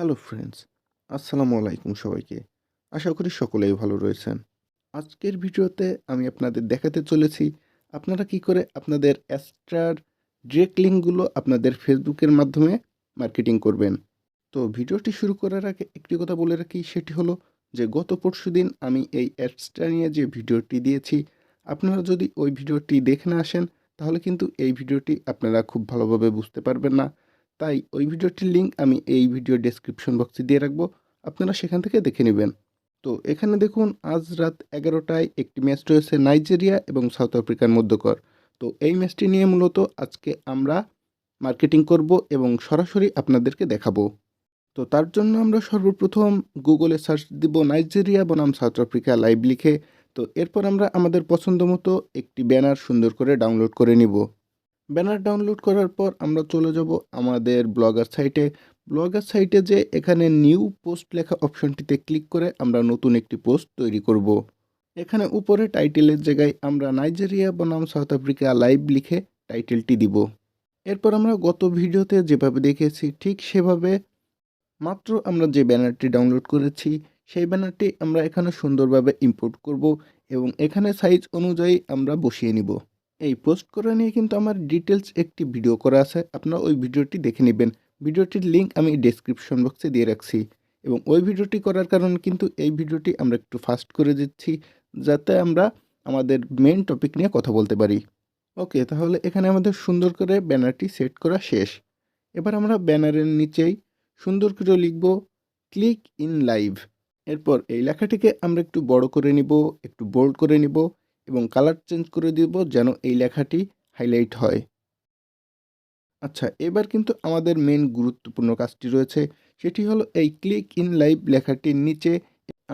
Hello friends আসসালামু আলাইকুম সবাইকে। আশা করি সকলেই ভালো রয়েছেন। আজকের ভিডিওতে আমি আপনাদের দেখাতে চলেছি, আপনারা কি করে আপনাদের অ্যাস্ট্রার ডিরেক্ট লিঙ্কগুলো আপনাদের ফেসবুকের মাধ্যমে মার্কেটিং করবেন। তো ভিডিওটি শুরু করার আগে একটি কথা বলে রাখি, সেটি হলো যে গত পরশু দিন আমি এই অ্যাডসটা নিয়ে যে ভিডিওটি দিয়েছি, আপনারা যদি ওই ভিডিওটি দেখে না আসেন, তাহলে কিন্তু এই ভিডিওটি আপনারা খুব ভালোভাবে বুঝতে পারবেন না। তাই ওই ভিডিওটির লিঙ্ক আমি এই ভিডিও ডেসক্রিপশন বক্সে দিয়ে রাখব। আপনারা সেখান থেকে দেখে নেবেন। তো এখানে দেখুন, আজ রাত এগারোটায় একটি ম্যাচ রয়েছে নাইজেরিয়া এবং সাউথ আফ্রিকার মধ্যকর। তো এই ম্যাচটি নিয়ে মূলত আজকে আমরা মার্কেটিং করব এবং সরাসরি আপনাদেরকে দেখাবো। তো তার জন্য আমরা সর্বপ্রথম গুগলে সার্চ দিব নাইজেরিয়া বনাম সাউথ আফ্রিকা লাইভ লিখে। তো এরপর আমরা আমাদের পছন্দ মতো একটি ব্যানার সুন্দর করে ডাউনলোড করে নিব। ব্যানার ডাউনলোড করার পর আমরা চলে যাব আমাদের ব্লগার সাইটে। ব্লগার সাইটে যে এখানে নিউ পোস্ট লেখা অপশনটিতে ক্লিক করে আমরা নতুন একটি পোস্ট তৈরি করব। এখানে উপরে টাইটেলের জায়গায় আমরা নাইজেরিয়া বনাম সাউথ আফ্রিকা লাইভ লিখে টাইটেলটি দিব। এরপর আমরা গত ভিডিওতে যেভাবে দেখেছি ঠিক সেভাবে মাত্র আমরা যে ব্যানারটি ডাউনলোড করেছি, সেই ব্যানারটি আমরা এখানে সুন্দরভাবে ইম্পোর্ট করব এবং এখানে সাইজ অনুযায়ী আমরা বসিয়ে নিব। এই পোস্ট করা নিয়ে কিন্তু আমার ডিটেলস একটি ভিডিও করা আছে, আপনারা ওই ভিডিওটি দেখে নেবেন। ভিডিওটির লিঙ্ক আমি ডেসক্রিপশন বক্সে দিয়ে রাখছি। এবং ওই ভিডিওটি করার কারণে কিন্তু এই ভিডিওটি আমরা একটু ফাস্ট করে দিচ্ছি, যাতে আমরা আমাদের মেন টপিক নিয়ে কথা বলতে পারি। ওকে তাহলে এখানে আমাদের সুন্দর করে ব্যানারটি সেট করা শেষ। এবার আমরা ব্যানারের নিচেই সুন্দর করে লিখব ক্লিক ইন লাইভ এরপর এই লেখাটিকে আমরা একটু বড় করে নিব, একটু বোল্ড করে নিব। এবং কালার চেঞ্জ করে দিব যেন এই লেখাটি হাইলাইট হয়। আচ্ছা এবার কিন্তু আমাদের মেন গুরুত্বপূর্ণ কাজটি রয়েছে, সেটি হলো এই ক্লিক ইন লাইভ লেখাটির নিচে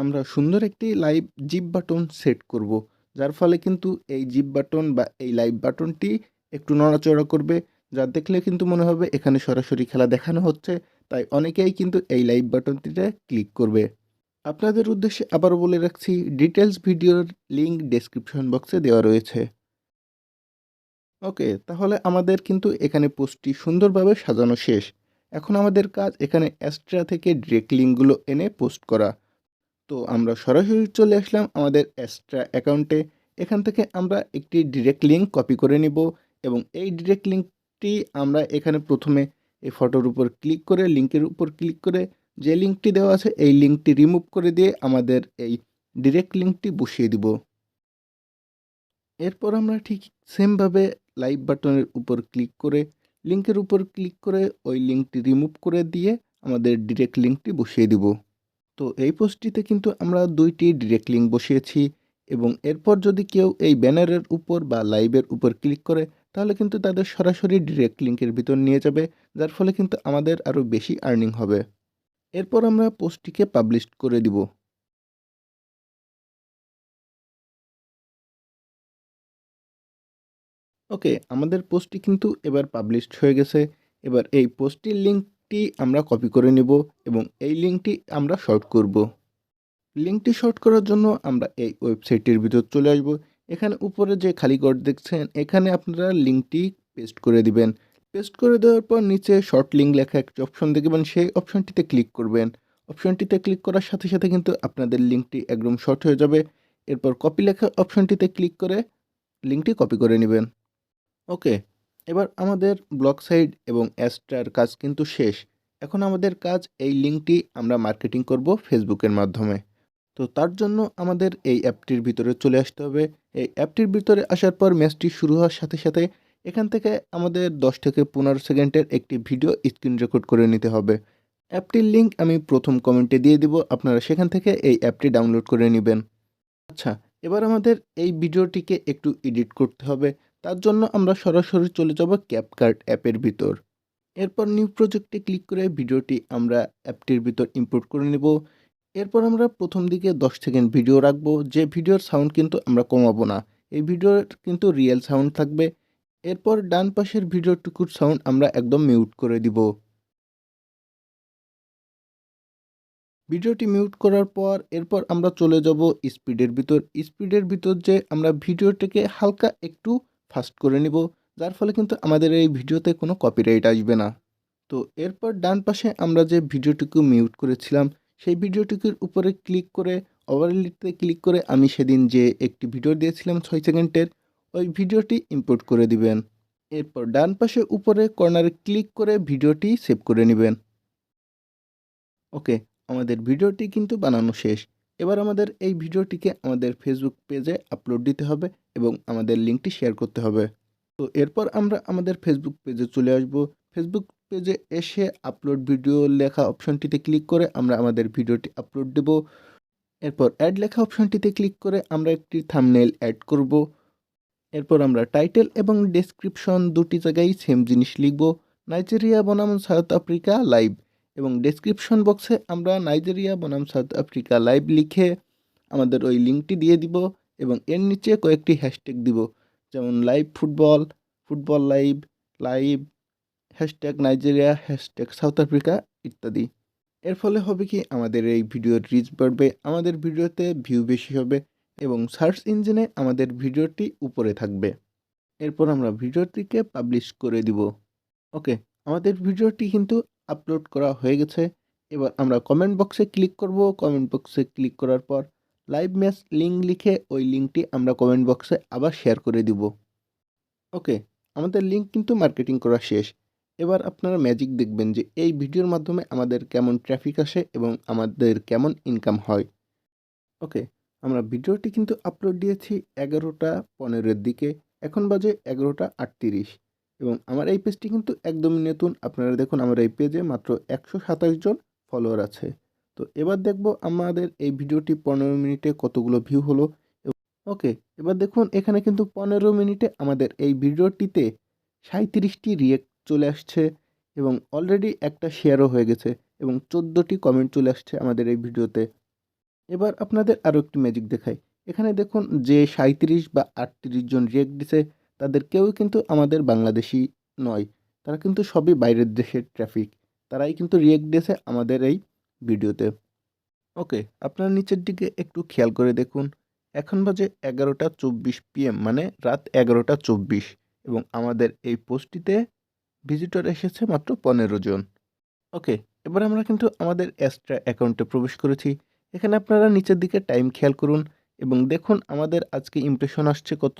আমরা সুন্দর একটি লাইভ জিপ বাটন সেট করব, যার ফলে কিন্তু এই জিপ বাটন বা এই লাইভ বাটনটি একটু নড়াচড়া করবে, যা দেখলে কিন্তু মনে হবে এখানে সরাসরি খেলা দেখানো হচ্ছে, তাই অনেকেই কিন্তু এই লাইভ বাটনটিতে ক্লিক করবে। আপনাদের উদ্দেশ্যে আবারও বলে রাখছি ডিটেলস ভিডিওর লিঙ্ক ডেসক্রিপশন বক্সে দেওয়া রয়েছে। ওকে তাহলে আমাদের কিন্তু এখানে পোস্টটি সুন্দরভাবে সাজানো শেষ। এখন আমাদের কাজ এখানে অ্যাস্ট্রা থেকে ডিরেক্ট লিঙ্কগুলো এনে পোস্ট করা। তো আমরা সরাসরি চলে আসলাম আমাদের অ্যাস্ট্রা অ্যাকাউন্টে এখান থেকে আমরা একটি ডিরেক্ট লিঙ্ক কপি করে নিব এবং এই ডিরেক্ট লিঙ্কটি আমরা এখানে প্রথমে এই ফটোর উপর ক্লিক করে লিঙ্কের উপর ক্লিক করে যে লিঙ্কটি দেওয়া আছে, এই লিঙ্কটি রিমুভ করে দিয়ে আমাদের এই ডিরেক্ট লিঙ্কটি বসিয়ে দিব। এরপর আমরা ঠিক সেমভাবে লাইভ বাটনের উপর ক্লিক করে লিঙ্কের উপর ক্লিক করে ওই লিঙ্কটি রিমুভ করে দিয়ে আমাদের ডিরেক্ট লিঙ্কটি বসিয়ে দিব। তো এই পোস্টটিতে কিন্তু আমরা দুইটি ডিরেক্ট লিঙ্ক বসিয়েছি এবং এরপর যদি কেউ এই ব্যানারের উপর বা লাইভের উপর ক্লিক করে, তাহলে কিন্তু তাদের সরাসরি ডিরেক্ট লিঙ্কের ভিতর নিয়ে যাবে, যার ফলে কিন্তু আমাদের আরও বেশি আর্নিং হবে। এরপর আমরা পোস্টটিকে পাবলিশ করে দিব। ওকে, আমাদের পোস্টটি কিন্তু এবার পাবলিশড হয়ে গেছে। এবার এই পোস্টটির লিঙ্কটি আমরা কপি করে নেব এবং এই লিঙ্কটি আমরা শর্ট করব। লিঙ্কটি শর্ট করার জন্য আমরা এই ওয়েবসাইটের ভিতর চলে আসব। এখানে উপরে যে খালি ঘর দেখছেন, এখানে আপনারা লিঙ্কটি পেস্ট করে দিবেন। পেস্ট করে দেওয়ার পর নিচে শর্ট লিঙ্ক লেখা একটি অপশন দেখবেন। সেই অপশনটিতে ক্লিক করবেন। অপশনটিতে ক্লিক করার সাথে সাথে কিন্তু আপনাদের লিঙ্কটি একদম শর্ট হয়ে যাবে। এরপর কপি লেখা অপশনটিতে ক্লিক করে লিঙ্কটি কপি করে নেবেন। ওকে এবার আমাদের ব্লক সাইড এবং অ্যাস্ট্রার কাজ কিন্তু শেষ। এখন আমাদের কাজ এই লিঙ্কটি আমরা মার্কেটিং করব ফেসবুকের মাধ্যমে। তো তার জন্য আমাদের এই অ্যাপটির ভিতরে চলে আসতে হবে। এই অ্যাপটির ভিতরে আসার পর ম্যাচটি শুরু হওয়ার সাথে সাথে এখান থেকে আমাদের দশ থেকে পনেরো সেকেন্ডের একটি ভিডিও স্ক্রিন রেকর্ড করে নিতে হবে। অ্যাপটির লিঙ্ক আমি প্রথম কমেন্টে দিয়ে দিব, আপনারা সেখান থেকে এই অ্যাপটি ডাউনলোড করে নেবেন। আচ্ছা এবার আমাদের এই ভিডিওটিকে একটু এডিট করতে হবে, তার জন্য আমরা সরাসরি চলে যাব ক্যাপকার্ট অ্যাপের ভিতর। এরপর নিউ প্রজেক্টে ক্লিক করে ভিডিওটি আমরা অ্যাপটির ভিতর ইম্পোর্ট করে নেব। এরপর আমরা প্রথম দিকে দশ সেকেন্ড ভিডিও রাখব, যে ভিডিওর সাউন্ড কিন্তু আমরা কমাবো না। এই ভিডিওর কিন্তু রিয়েল সাউন্ড থাকবে। এরপর ডান পাশের ভিডিওটুকুর সাউন্ড আমরা একদম মিউট করে দিব। ভিডিওটি মিউট করার পর এরপর আমরা চলে যাব স্পিডের ভিতর। স্পিডের ভিতর যে আমরা ভিডিওটিকে হালকা একটু ফাস্ট করে নিব, যার ফলে কিন্তু আমাদের এই ভিডিওতে কোনো কপিরাইট আসবে না। তো এরপর ডান পাশে আমরা যে ভিডিওটুকু মিউট করেছিলাম, সেই ভিডিওটুকুর উপরে ক্লিক করে ওভারলিতে ক্লিক করে আমি সেদিন যে একটি ভিডিও দিয়েছিলাম ছয় সেকেন্ডের ওই ভিডিওটি ইম্পোর্ট করে দিবেন। এরপর ডান পাশে উপরে কর্নারে ক্লিক করে ভিডিওটি সেভ করে নেবেন। ওকে, আমাদের ভিডিওটি কিন্তু বানানো শেষ। এবার আমাদের এই ভিডিওটিকে আমাদের ফেসবুক পেজে আপলোড দিতে হবে এবং আমাদের লিঙ্কটি শেয়ার করতে হবে। তো এরপর আমরা আমাদের ফেসবুক পেজে চলে আসব। ফেসবুক পেজে এসে আপলোড ভিডিও লেখা অপশনটিতে ক্লিক করে আমরা আমাদের ভিডিওটি আপলোড দেব। এরপর অ্যাড লেখা অপশনটিতে ক্লিক করে আমরা একটি থামনেল অ্যাড করব। এরপর আমরা টাইটেল এবং ডেসক্রিপশন দুটি জায়গায় সেম জিনিস লিখব। নাইজেরিয়া বনাম সাউথ আফ্রিকা লাইভ এবং ডেসক্রিপশন বক্সে আমরা নাইজেরিয়া বনাম সাউথ আফ্রিকা লাইভ লিখে আমাদের ওই লিঙ্কটি দিয়ে দিব এবং এর নিচে কয়েকটি হ্যাশট্যাগ দিব। যেমন live football football live live hashtag Nigeria hashtag South Africa ইত্যাদি। এর ফলে হবে কি আমাদের এই ভিডিওর রিচ বাড়বে, আমাদের ভিডিওতে ভিউ বেশি হবে। এবং সার্চ ইঞ্জিনে আমাদের ভিডিওটি উপরে থাকবে। এরপর আমরা ভিডিওটিকে পাবলিশ করে দিব। ওকে, আমাদের ভিডিওটি কিন্তু আপলোড করা হয়ে গেছে। এবার আমরা কমেন্ট বক্সে ক্লিক করব। কমেন্ট বক্সে ক্লিক করার পর লাইভ ম্যাচ লিঙ্ক লিখে ওই লিঙ্কটি আমরা কমেন্ট বক্সে আবার শেয়ার করে দিব। ওকে, আমাদের লিঙ্ক কিন্তু মার্কেটিং করা শেষ। এবার আপনারা ম্যাজিক দেখবেন যে এই ভিডিওর মাধ্যমে আমাদের কেমন ট্রাফিক আসে এবং আমাদের কেমন ইনকাম হয়। ওকে আমরা ভিডিওটি কিন্তু আপলোড দিয়েছি এগারোটা পনেরোর দিকে, এখন বাজে এগারোটা আটত্রিশ। এবং আমার এই পেজটি কিন্তু একদমই নতুন, আপনারা দেখুন আমার এই পেজে মাত্র একশো সাতাশ জন ফলোয়ার আছে। তো এবার দেখব আমাদের এই ভিডিওটি পনেরো মিনিটে কতগুলো ভিউ হলো। ওকে, এবার দেখুন এখানে কিন্তু পনেরো মিনিটে আমাদের এই ভিডিওটিতে সাঁত্রিশটি রিয়েক্ট চলে আসছে এবং অলরেডি একটা শেয়ারও হয়ে গেছে এবং চোদ্দোটি কমেন্ট চলে আসছে আমাদের এই ভিডিওতে। এবার আপনাদের আরও একটি ম্যাজিক দেখাই। এখানে দেখুন যে সাঁত্রিশ বা আটত্রিশ জন রিয়েক্ট দিছে, তাদের কেউই কিন্তু আমাদের বাংলাদেশি নয়। তারা কিন্তু সবই বাইরের দেশের ট্রাফিক তারাই কিন্তু রিয়েক্ট দিয়েছে আমাদের এই ভিডিওতে। ওকে আপনার নিচের দিকে একটু খেয়াল করে দেখুন। এখন বাজে এগারোটা চব্বিশ পিএম মানে রাত এগারোটা চব্বিশ। এবং আমাদের এই পোস্টটিতে ভিজিটর এসেছে মাত্র পনেরো জন। ওকে এবার আমরা কিন্তু আমাদের এক্সট্রা অ্যাকাউন্টে প্রবেশ করেছি। এখানে আপনারা নিচের দিকে টাইম খেয়াল করুন এবং দেখুন আমাদের আজকে ইমপ্রেশন আসছে কত?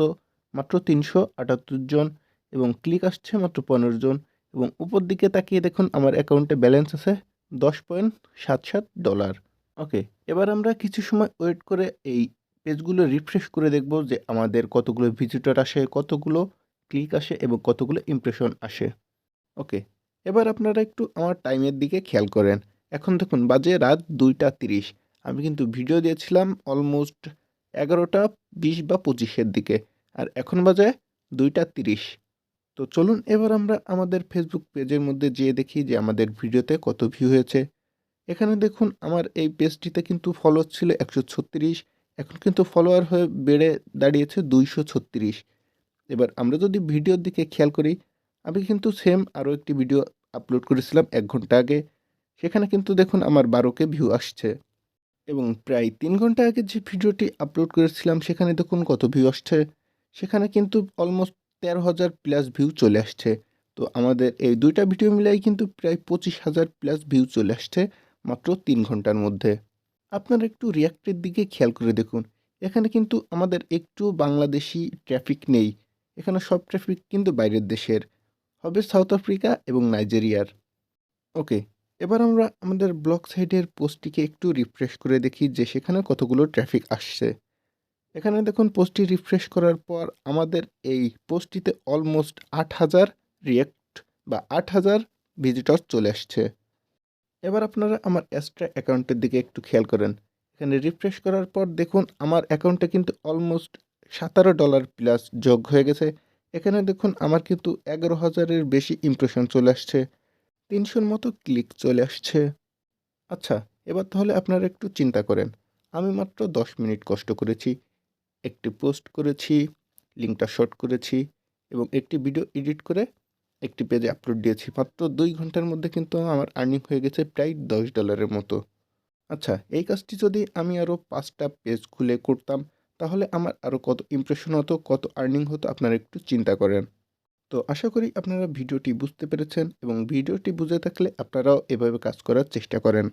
মাত্র তিনশো আটাত্তর জন এবং ক্লিক আসছে মাত্র পনেরো জন এবং উপর দিকে তাকিয়ে দেখুন আমার অ্যাকাউন্টে ব্যালেন্স আছে দশ পয়েন্ট সাত সাত ডলার ওকে এবার আমরা কিছু সময় ওয়েট করে এই পেজগুলো রিফ্রেশ করে দেখব যে আমাদের কতগুলো ভিজিটর আসে, কতগুলো ক্লিক আসে এবং কতগুলো ইমপ্রেশন আসে। ওকে এবার আপনারা একটু আমার টাইমের দিকে খেয়াল করেন। এখন দেখুন, বাজে রাত দুইটা তিরিশ। আমি কিন্তু ভিডিও দিয়েছিলাম অলমোস্ট এগারোটা, বিশ বা পঁচিশের দিকে, আর এখন বাজে দুইটা তিরিশ। তো চলুন এবার আমরা আমাদের ফেসবুক পেজের মধ্যে যেয়ে দেখি যে আমাদের ভিডিওতে কত ভিউ হয়েছে। এখানে দেখুন আমার এই পেজটিতে কিন্তু ফলোয়ার ছিল একশো ছত্রিশ, এখন কিন্তু ফলোয়ার হয়ে বেড়ে দাঁড়িয়েছে দুইশো ছত্রিশ। এবার আমরা যদি ভিডিওর দিকে খেয়াল করি, আমি কিন্তু সেম আরও একটি ভিডিও আপলোড করেছিলাম এক ঘণ্টা আগে। সেখানে কিন্তু দেখুন আমার বারোকে ভিউ আসছে। এবং প্রায় তিন ঘণ্টা আগে যে ভিডিওটি আপলোড করেছিলাম, সেখানে দেখুন কত ভিউ আসছে। সেখানে কিন্তু অলমোস্ট তেরো হাজার প্লাস ভিউ চলে আসছে। তো আমাদের এই দুইটা ভিডিও মিলাই কিন্তু প্রায় পঁচিশ হাজার প্লাস ভিউ চলে আসছে মাত্র তিন ঘণ্টার মধ্যে। আপনারা একটু রিয়াক্টের দিকে খেয়াল করে দেখুন। এখানে কিন্তু আমাদের একটু বাংলাদেশি ট্রাফিক নেই। এখানে সব ট্রাফিক কিন্তু বাইরের দেশের। হবে সাউথ আফ্রিকা এবং নাইজেরিয়ার ওকে এবার আমরা আমাদের ব্লক সাইডের পোস্টটিকে একটু রিফ্রেশ করে দেখি যে সেখানে কতগুলো ট্রাফিক আসছে। এখানে দেখুন পোস্টটি রিফ্রেশ করার পর আমাদের এই পোস্টটিতে অলমোস্ট আট হাজার রিয়েক্ট বা আট হাজার ভিজিটর চলে আসছে। এবার আপনারা আমার এক্সট্রা অ্যাকাউন্টের দিকে একটু খেয়াল করেন। এখানে রিফ্রেশ করার পর দেখুন আমার অ্যাকাউন্টে কিন্তু অলমোস্ট সতেরো ডলার প্লাস যোগ হয়ে গেছে। এখানে দেখুন আমার কিন্তু এগারো হাজারের বেশি ইমপ্রেশন চলে আসছে। তিনশোর মতো ক্লিক চলে আসছে। আচ্ছা এবার তাহলে আপনারা একটু চিন্তা করেন। আমি মাত্র দশ মিনিট কষ্ট করেছি। একটি পোস্ট করেছি লিঙ্কটা শর্ট করেছি এবং একটি ভিডিও এডিট করে একটি পেজে আপলোড দিয়েছি। মাত্র দুই ঘণ্টার মধ্যে কিন্তু আমার আর্নিং হয়ে গেছে প্রায় দশ ডলারের মতো। আচ্ছা এই কাজটি যদি আমি আরও পাঁচটা পেজ খুলে করতাম, তাহলে আমার আরও কত ইমপ্রেশন হতো, কত আর্নিং হতো, আপনারা একটু চিন্তা করেন। তো আশা করি আপনারা ভিডিওটি বুঝতে পেরেছেন এবং ভিডিওটি বুঝে থাকলে আপনারাও এভাবে কাজ করার চেষ্টা করেন।